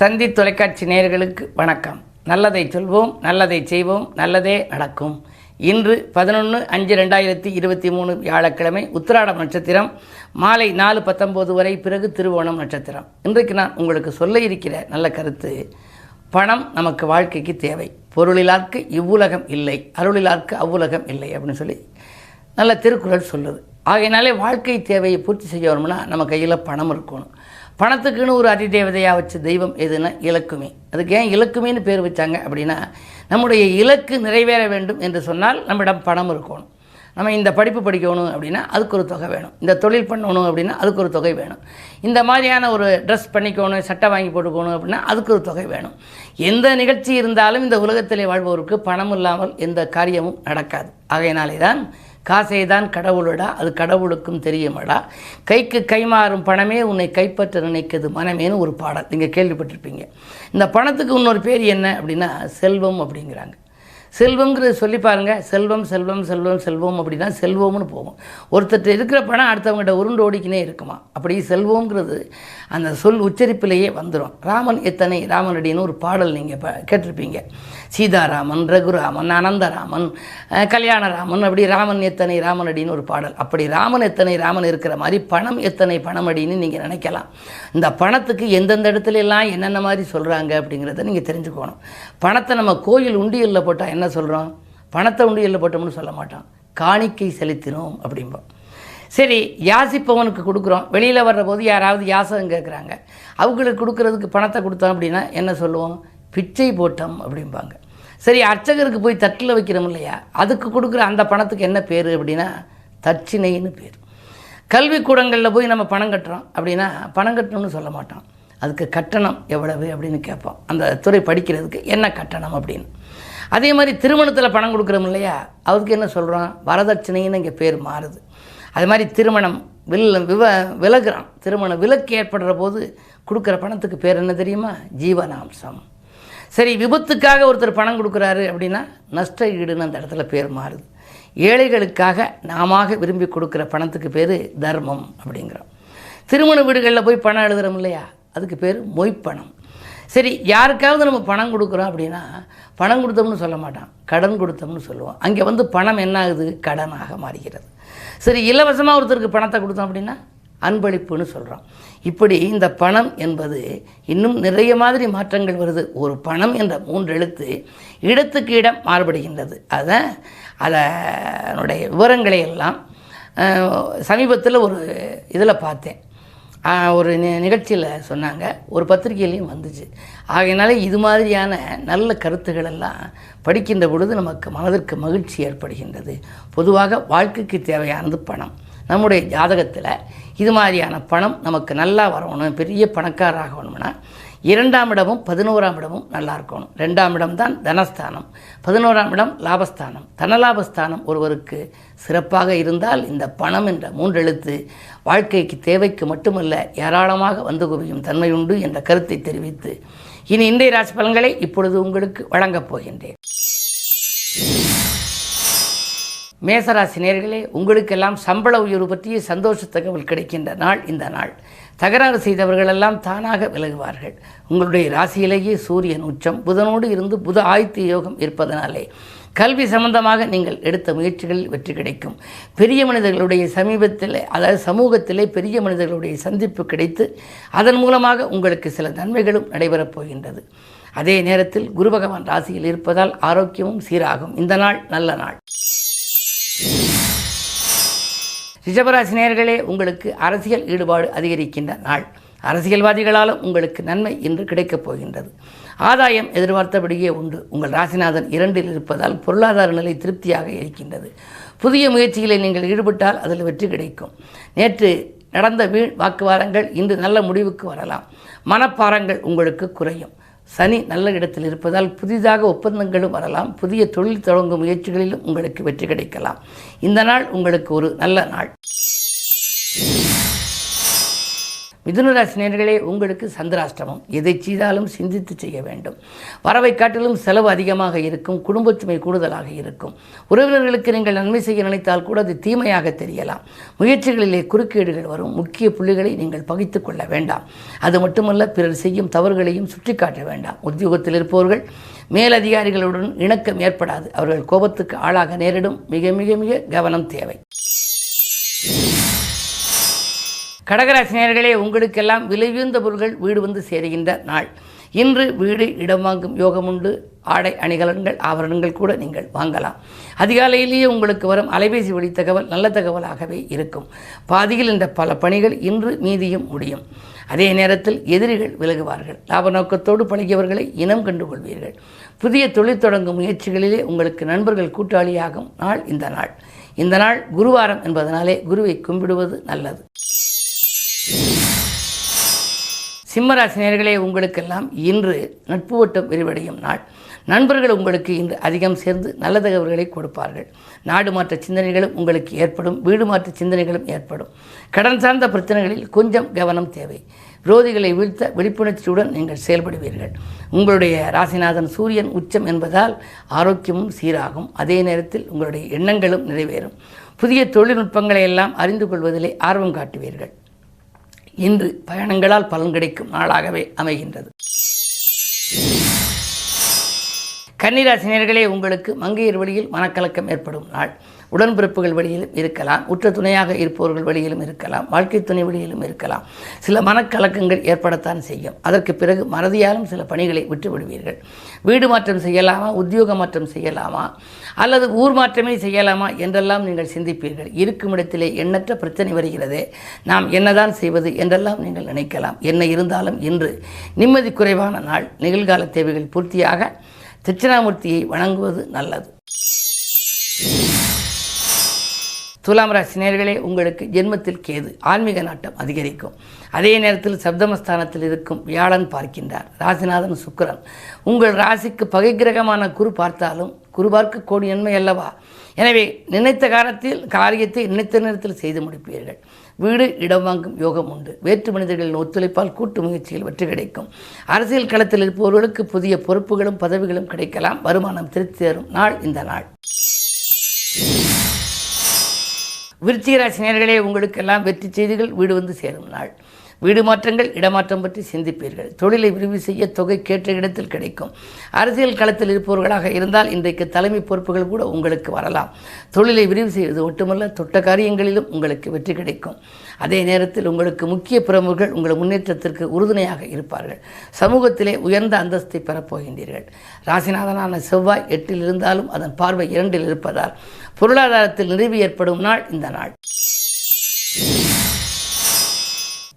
தந்தி தொலைக்காட்சி நேயர்களுக்கு வணக்கம். நல்லதை சொல்வோம் நல்லதை செய்வோம் நல்லதே நடக்கும். இன்று பதினொன்று அஞ்சு ரெண்டாயிரத்தி இருபத்தி மூணு வியாழக்கிழமை உத்திராடம் நட்சத்திரம் மாலை நாலு பத்தொம்போது வரை பிறகு திருவோணம் நட்சத்திரம். இன்றைக்கு நான் உங்களுக்கு சொல்ல இருக்கிற நல்ல கருத்து பணம் நமக்கு வாழ்க்கைக்கு தேவை. பொருளிலார்க்கு இவ்வுலகம் இல்லை அருளிலார்க்கு அவ்வுலகம் இல்லை அப்படின்னு சொல்லி நல்ல திருக்குறள் சொல்லுது. ஆகையினாலே வாழ்க்கை தேவையை பூர்த்தி செய்யணும்னா நம்ம கையில் பணம் இருக்கணும். பணத்துக்குன்னு ஒரு அதிதேவதையாக வச்ச தெய்வம் எதுன்னா இலக்குமி. அதுக்கு ஏன் இலக்குமின்னு பேர் வச்சாங்க அப்படின்னா நம்முடைய இலக்கு நிறைவேற வேண்டும் என்று சொன்னால் நம்மிடம் பணம் இருக்கணும். நம்ம இந்த படிப்பு படிக்கணும் அப்படின்னா அதுக்கு ஒரு தொகை வேணும். இந்த தொழில் பண்ணணும் அப்படின்னா அதுக்கு ஒரு தொகை வேணும். இந்த மாதிரியான ஒரு ட்ரெஸ் பண்ணிக்கணும் சட்டை வாங்கி போட்டுக்கணும் அப்படின்னா அதுக்கு ஒரு தொகை வேணும். எந்த நிகழ்ச்சி இருந்தாலும் இந்த உலகத்திலே வாழ்பவருக்கு பணம் இல்லாமல் எந்த காரியமும் நடக்காது. ஆகையினாலே தான் காசை தான் கடவுளடா அது கடவுளுக்கும் தெரியுமடா? கைக்கு கைமாறும் பணமே உன்னை கைப்பற்ற நினைக்கிறது மனமேனு ஒரு பாடல். நீங்கள் கேள்விப்பட்டிருப்பீங்க. இந்த பணத்துக்கு இன்னொரு பேர் என்ன அப்படின்னா செல்வம் அப்படிங்கிறாங்க. செல்வங்கிறது சொல்லி பாருங்க. செல்வம் செல்வம் செல்வம் செல்வம் அப்படின்னா செல்வம்னு போகும். ஒருத்தர் இருக்கிற பணம் அடுத்தவங்ககிட்ட உருண்டு ஓடிக்கினே இருக்குமா? அப்படி செல்வங்கிறது அந்த சொல் உச்சரிப்பிலேயே வந்துடும் ராமன் எத்தனை? ராமனடின்னு ஒரு பாடல் நீங்கள் இப்போ கேட்டிருப்பீங்க. சீதாராமன் ரகுராமன் அனந்தராமன் கல்யாணராமன் அப்படி ராமன் எத்தனை ராமன் அடின்னு ஒரு பாடல். அப்படி ராமன் எத்தனை ராமன் இருக்கிற மாதிரி பணம் எத்தனை பணம் அடின்னு நீங்கள் நினைக்கலாம். இந்த பணத்துக்கு எந்தெந்த இடத்துல எல்லாம் என்னென்ன மாதிரி சொல்கிறாங்க அப்படிங்கிறத நீங்கள் தெரிஞ்சுக்கணும். பணத்தை நம்ம கோயில் உண்டியலில் போட்டால் என்ன சொல்கிறோம் பணத்தை உண்டியலில் போட்டோம்னு சொல்ல மாட்டோம் காணிக்கை செலுத்தினோம் அப்படிம்போம் சரி யாசிப்பவனுக்கு கொடுக்குறோம். வெளியில் வர்ற போது யாராவது யாசகம் கேட்குறாங்க அவங்களுக்கு கொடுக்குறதுக்கு பணத்தை கொடுத்தோம் அப்படின்னா என்ன சொல்லுவோம்? பிச்சை போட்டோம் அப்படிம்பாங்க. சரி அர்ச்சகருக்கு போய் தட்டில் வைக்கிறோம் இல்லையா? அதுக்கு கொடுக்குற அந்த பணத்துக்கு என்ன பேர் அப்படின்னா தட்சிணைன்னு பேர். கல்விக்கூடங்களில் போய் நம்ம பணம் கட்டுறோம் அப்படின்னா பணம் கட்டணும்னு சொல்ல மாட்டோம் அதுக்கு கட்டணம் எவ்வளவு அப்படின்னு கேட்போம் அந்த துறை படிக்கிறதுக்கு என்ன கட்டணம் அப்படின்னு. அதே மாதிரி திருமணத்தில் பணம் கொடுக்குறோம் இல்லையா? அவருக்கு என்ன சொல்கிறோம் வரதட்சணைன்னு இங்கே பேர் மாறுது. அது மாதிரி திருமணம் வில் விவ விலகுறான். திருமண விலக்கு ஏற்படுற போது கொடுக்குற பணத்துக்கு பேர் என்ன தெரியுமா? ஜீவனாம்சம். சரி விபத்துக்காக ஒருத்தர் பணம் கொடுக்குறாரு அப்படின்னா நஷ்ட ஈடுன்னு அந்த இடத்துல பேர் மாறுது. ஏழைகளுக்காக நாம விரும்பி கொடுக்குற பணத்துக்கு பேர் தர்மம் அப்படிங்கிறோம். திருமண வீடுகளில் போய் பணம் எழுதுறோம் இல்லையா? அதுக்கு பேர் மொய்ப்பணம். சரி யாருக்காவது நம்ம பணம் கொடுக்குறோம் அப்படின்னா பணம் கொடுத்தோம்னு சொல்ல மாட்டான். கடன் கொடுத்தோம்னு சொல்லுவோம் அங்கே வந்து பணம் என்ன ஆகுது? கடனாக மாறுகிறது. சரி இலவசமாக ஒருத்தருக்கு பணத்தை கொடுத்தோம் அப்படின்னா அன்பளிப்புன்னு சொல்கிறோம் இப்படி இந்த பணம் என்பது இன்னும் நிறைய மாதிரி மாற்றங்கள் வருது. ஒரு பணம் என்ற மூன்று எழுத்து இடத்துக்கு இடம் மாறுபடுகின்றது. அதை அதனுடைய விவரங்களை எல்லாம் சமீபத்தில் ஒரு இதில் பார்த்தேன். ஒரு நிகழ்ச்சியில் சொன்னாங்க. ஒரு பத்திரிகையிலையும் வந்துச்சு. ஆகையினால இது மாதிரியான நல்ல கருத்துக்கள் எல்லாம் படிக்கின்ற பொழுது நமக்கு மனதிற்கு மகிழ்ச்சி ஏற்படுகின்றது. பொதுவாக வாழ்க்கைக்கு தேவையானது பணம். நம்முடைய ஜாதகத்தில் இது மாதிரியான பணம் நமக்கு நல்லா வரணும் பெரிய பணக்காரராகணும்னா இரண்டாம் இடமும் பதினோராம் இடமும் நல்லா இருக்கணும். ரெண்டாம் இடம் தான் தனஸ்தானம் பதினோராம் இடம் லாபஸ்தானம். தனலாபஸ்தானம் ஒருவருக்கு சிறப்பாக இருந்தால் இந்த பணம் என்ற மூன்றெழுத்து வாழ்க்கைக்கு தேவைக்கு மட்டுமல்ல ஏராளமாக வந்து குவியும் தன்மை உண்டு என்ற கருத்தை தெரிவித்து இனி இன்றைய ராசி பலன்களை இப்பொழுது உங்களுக்கு வழங்கப் போகின்றேன். மேசராசி நேர்களே உங்களுக்கெல்லாம் சம்பள உயர்வு பற்றிய சந்தோஷ தகவல் கிடைக்கின்ற நாள் இந்த நாள். தகராறு செய்தவர்களெல்லாம் தானாக விலகுவார்கள். உங்களுடைய ராசியிலேயே சூரியன் உச்சம் புதனோடு இருந்து புத ஆய்த்து யோகம் இருப்பதனாலே கல்வி சம்பந்தமாக நீங்கள் எடுத்த முயற்சிகளில் வெற்றி கிடைக்கும். பெரிய மனிதர்களுடைய சமீபத்தில் அதாவது சமூகத்திலே பெரிய மனிதர்களுடைய சந்திப்பு கிடைத்து அதன் மூலமாக உங்களுக்கு சில நன்மைகளும் நடைபெறப் போகின்றது. அதே நேரத்தில் குரு பகவான் ராசியில் இருப்பதால் ஆரோக்கியமும் சீராகும். இந்த நாள் நல்ல நாள். ரிஷபராசி நேயர்களே உங்களுக்கு அரசியல் ஈடுபாடு அதிகரிக்கின்ற நாள். அரசியல்வாதிகளாலும் உங்களுக்கு நன்மை இன்று கிடைக்கப் போகின்றது. ஆதாயம் எதிர்பார்த்தபடியே உண்டு. உங்கள் ராசிநாதன் இரண்டில் இருப்பதால் பொருளாதார நிலை திருப்தியாக இருக்கின்றது. புதிய முயற்சிகளை நீங்கள் ஈடுபட்டால் அதில் வெற்றி கிடைக்கும். நேற்று நடந்த வீண் வாக்குவாதங்கள் இன்று நல்ல முடிவுக்கு வரலாம். மனப்பாரங்கள் உங்களுக்கு குறையும். சனி நல்ல இடத்தில் இருப்பதால் புதிதாக ஒப்பந்தங்களும் வரலாம். புதிய தொழில் தொடங்கும் முயற்சிகளிலும் உங்களுக்கு வெற்றி கிடைக்கலாம். இந்த நாள் உங்களுக்கு ஒரு நல்ல நாள். மிதுனராசினியர்களே உங்களுக்கு சந்திராஷ்டமம். எதை செய்தாலும் சிந்தித்து செய்ய வேண்டும். வரவை காட்டிலும் செலவு அதிகமாக இருக்கும் குடும்பத்துமை கூடுதலாக இருக்கும். உறவினர்களுக்கு நீங்கள் நன்மை செய்ய நினைத்தால் கூட அது தீமையாக தெரியலாம். முயற்சிகளிலே குறுக்கீடுகள் வரும். முக்கிய புள்ளிகளை நீங்கள் பகித்து கொள்ள வேண்டாம். அது மட்டுமல்ல பிறர் செய்யும் தவறுகளையும் சுட்டிக்காட்ட வேண்டாம். உத்தியோகத்தில் இருப்பவர்கள் மேலதிகாரிகளுடன் இணக்கம் ஏற்படாது. அவர்கள் கோபத்துக்கு ஆளாக நேரிடும். மிக மிக மிக கவனம் தேவை. கடகராசினியர்களே உங்களுக்கெல்லாம் விலையுந்த பொருள்கள் வீடு வந்து சேருகின்ற நாள். இன்று வீடு இடம் வாங்கும் யோகம் உண்டு. ஆடை அணிகலன்கள் ஆபரணங்கள் கூட நீங்கள் வாங்கலாம். அதிகாலையிலேயே உங்களுக்கு வரும் அலைபேசி வழி தகவல் நல்ல தகவலாகவே இருக்கும். பாதியில் இந்த பல பணிகள் இன்று மீதியும் முடியும். அதே நேரத்தில் எதிரிகள் விலகுவார்கள். லாப நோக்கத்தோடு பழகியவர்களை இனம் கண்டுகொள்வீர்கள். புதிய தொழில் தொடங்கும் முயற்சிகளிலே உங்களுக்கு நண்பர்கள் கூட்டாளியாகும் நாள் இந்த நாள். இந்த நாள் குருவாரம் என்பதனாலே குருவை கும்பிடுவது நல்லது. சிம்மராசினியர்களே உங்களுக்கெல்லாம் இன்று நட்பு வட்டம் விரிவடையும் நாள். நண்பர்கள் உங்களுக்கு இன்று அதிகம் சேர்ந்து நல்ல தகவல்களை கொடுப்பார்கள். நாடு மாற்ற சிந்தனைகளும் உங்களுக்கு ஏற்படும் வீடு மாற்ற சிந்தனைகளும் ஏற்படும். கடன் சார்ந்த பிரச்சனைகளில் கொஞ்சம் கவனம் தேவை. விரோதிகளை வீழ்த்த விழிப்புணர்ச்சியுடன் நீங்கள் செயல்படுவீர்கள். உங்களுடைய ராசிநாதன் சூரியன் உச்சம் என்பதால் ஆரோக்கியமும் சீராகும். அதே நேரத்தில் உங்களுடைய எண்ணங்களும் நிறைவேறும். புதிய தொழில்நுட்பங்களை எல்லாம் அறிந்து கொள்வதிலே ஆர்வம் காட்டுவீர்கள். இன்று பயணங்களால் பலன் கிடைக்கும் நாளாகவே அமைகின்றது. கன்னிராசினியர்களே உங்களுக்கு மங்கையர் வழியில் மனக்கலக்கம் ஏற்படும் நாள். உடன்பிறப்புகள் வழியிலும் இருக்கலாம் உற்ற துணையாக இருப்பவர்கள் வழியிலும் இருக்கலாம் வாழ்க்கை துணை வழியிலும் இருக்கலாம். சில மனக்கலக்கங்கள் ஏற்படத்தான் செய்யும். அதற்கு பிறகு மறதியாலும் சில பணிகளை விட்டு விடுவீர்கள். வீடு மாற்றம் செய்யலாமா உத்தியோக மாற்றம் செய்யலாமா அல்லது ஊர் மாற்றமே செய்யலாமா என்றெல்லாம் நீங்கள் சிந்திப்பீர்கள். இருக்கும் இடத்திலே எண்ணற்ற பிரச்சனை வருகிறதே. நாம் என்னதான் செய்வது என்றெல்லாம் நீங்கள் நினைக்கலாம். என்ன இருந்தாலும் இன்று நிம்மதி குறைவான நாள் நிகழ்கால தேவைகள் பூர்த்தியாக தட்சிணாமூர்த்தியை வணங்குவது நல்லது. துலாம் ராசி நேர்களே உங்களுக்கு ஜென்மத்தில் கேது ஆன்மீக நாட்டம் அதிகரிக்கும். அதே நேரத்தில் சப்தமஸ்தானத்தில் இருக்கும் வியாழன் பார்க்கின்றார் ராசிநாதன் சுக்கரன். உங்கள் ராசிக்கு பகை கிரகமான குரு பார்த்தாலும் குரு பார்க்க கோடி நன்மை அல்லவா? எனவே நினைத்த காலத்தில் காரியத்தை நினைத்த நேரத்தில் செய்து முடிப்பீர்கள். வீடு இடம் வாங்கும் யோகம் உண்டு. வேற்று மனிதர்களின் ஒத்துழைப்பால் கூட்டு முயற்சியில் வெற்றி கிடைக்கும். அரசியல் களத்தில் இருப்பவர்களுக்கு புதிய பொறுப்புகளும் பதவிகளும் கிடைக்கலாம். வருமானம் திருப்தி தரும் நாள் இந்த நாள். விருச்சிகராசி நேர்களே உங்களுக்கெல்லாம் வெற்றி செய்திகள் வீடு வந்து சேரும் நாள். வீடு மாற்றங்கள் இடமாற்றம் பற்றி சிந்திப்பீர்கள். தொழிலை விரிவு செய்ய தொகை கேட்ட இடத்தில் கிடைக்கும். அரசியல் களத்தில் இருப்பவர்களாக இருந்தால் இன்றைக்கு தலைமை பொறுப்புகள் கூட உங்களுக்கு வரலாம். தொழிலை விரிவு செய்வது மட்டுமல்ல தொட்ட காரியங்களிலும் உங்களுக்கு வெற்றி கிடைக்கும். அதே நேரத்தில் உங்களுக்கு முக்கிய பிரமுகர்கள் உங்கள் முன்னேற்றத்திற்கு உறுதுணையாக இருப்பார்கள். சமூகத்திலே உயர்ந்த அந்தஸ்தை பெறப்போகின்றீர்கள் ராசிநாதனான செவ்வாய் எட்டில் இருந்தாலும் அதன் பார்வை இரண்டில் இருப்பதால் பொருளாதாரத்தில் நிறைவு ஏற்படும் நாள் இந்த நாள்.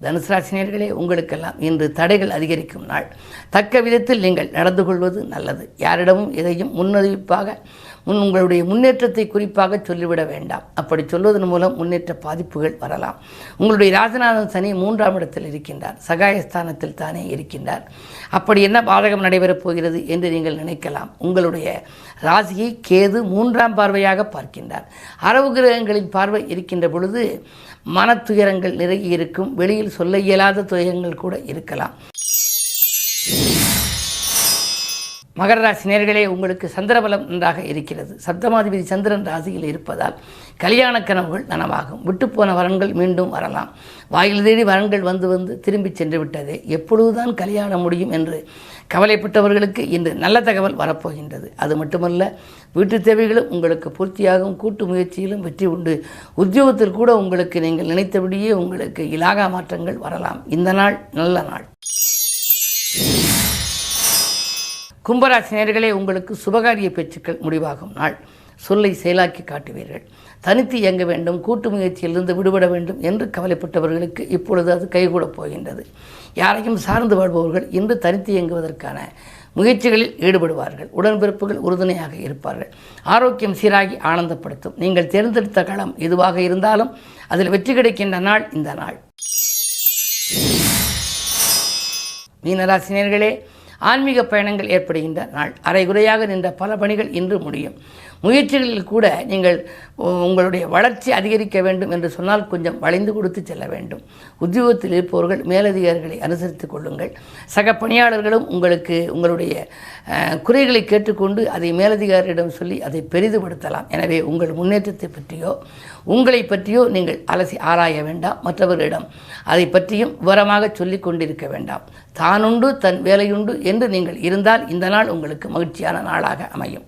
தனுசு ராசினியர்களே உங்களுக்கெல்லாம் இன்று தடைகள் அதிகரிக்கும் நாள். தக்க விதத்தில் நீங்கள் நடந்து கொள்வது நல்லது. யாரிடமும் எதையும் முன்னறிவிப்பாக முன் உங்களுடைய முன்னேற்றத்தை குறிப்பாக சொல்லிவிட வேண்டாம். அப்படி சொல்வதன் மூலம் முன்னேற்ற பாதிப்புகள் வரலாம். உங்களுடைய ராஜநாதன் சனி மூன்றாம் இடத்தில் இருக்கின்றார். சகாயஸ்தானத்தில் தானே இருக்கின்றார். அப்படி என்ன பாதகம் நடைபெறப் போகிறது என்று நீங்கள் நினைக்கலாம். உங்களுடைய ராசியை கேது மூன்றாம் பார்வையாக பார்க்கின்றார். அரவு கிரகங்களின் பார்வை இருக்கின்ற பொழுது மனத்துயரங்கள் நிறைய இருக்கும் வெளியில் சொல்ல இயலாத துயரங்கள் கூட இருக்கலாம். மகர ராசி நேர்களே உங்களுக்கு சந்திரபலம் நன்றாக இருக்கிறது. சப்தமாதிபதி சந்திரன் ராசியில் இருப்பதால் கல்யாண கனவுகள் நனவாகும். விட்டுப்போன வரன்கள் மீண்டும் வரலாம். வாயில் தேடி வரன்கள் வந்து வந்து திரும்பி சென்று விட்டதே. எப்பொழுதுதான் கல்யாணம் முடியும் என்று கவலைப்பட்டவர்களுக்கு இன்று நல்ல தகவல் வரப்போகின்றது. அது மட்டுமல்ல வீட்டு தேவைகளும் உங்களுக்கு பூர்த்தியாகும் கூட்டு முயற்சியிலும் வெற்றி உண்டு. உத்தியோகத்தில் கூட உங்களுக்கு நீங்கள் நினைத்தபடியே உங்களுக்கு இலாகா மாற்றங்கள் வரலாம். இந்த நாள் நல்ல நாள். கும்பராசி நேர்களே உங்களுக்கு சுபகாரிய பேச்சுக்கள் முடிவாகும் நாள். சொல்லை செயலாக்கி காட்டுவீர்கள். தனித்து இயங்க வேண்டும் கூட்டு முயற்சியிலிருந்து விடுபட வேண்டும் என்று கவலைப்பட்டவர்களுக்கு இப்பொழுது அது கைகூடப் போகின்றது. யாரையும் சார்ந்து வாழ்பவர்கள் இன்று தனித்து இயங்குவதற்கான முயற்சிகளில் ஈடுபடுவார்கள். உடன்பிறப்புகள் உறுதுணையாக இருப்பார்கள். ஆரோக்கியம் சீராகி ஆனந்தப்படுத்தும். நீங்கள் தேர்ந்தெடுத்த களம் எதுவாக இருந்தாலும் அதில் வெற்றி கிடைக்கின்ற நாள் இந்த நாள். மீனராசினியர்களே ஆன்மீக பயணங்கள் ஏற்படுகின்ற நாள். அரைகுறையாக நின்ற பல பணிகள் இன்று முடியும். முயற்சிகளில் கூட நீங்கள் உங்களுடைய வளர்ச்சி அதிகரிக்க வேண்டும் என்று சொன்னால் கொஞ்சம் வளைந்து கொடுத்து செல்ல வேண்டும். உத்தியோகத்தில் இருப்பவர்கள் மேலதிகாரிகளை அனுசரித்துக் கொள்ளுங்கள். சக பணியாளர்களும் உங்களுக்கு உங்களுடைய குறைகளை கேட்டுக்கொண்டு அதை மேலதிகாரியிடம் சொல்லி அதை பெரிதுபடுத்தலாம். எனவே உங்கள் முன்னேற்றத்தை பற்றியோ உங்களை பற்றியோ நீங்கள் அலசி ஆராய வேண்டாம். மற்றவர்களிடம் அதை பற்றியும் விவரமாக சொல்லிக் கொண்டிருக்க வேண்டாம். தானுண்டு தன் வேலையுண்டு என்று நீங்கள் இருந்தால் இந்த நாள் உங்களுக்கு மகிழ்ச்சியான நாளாக அமையும்.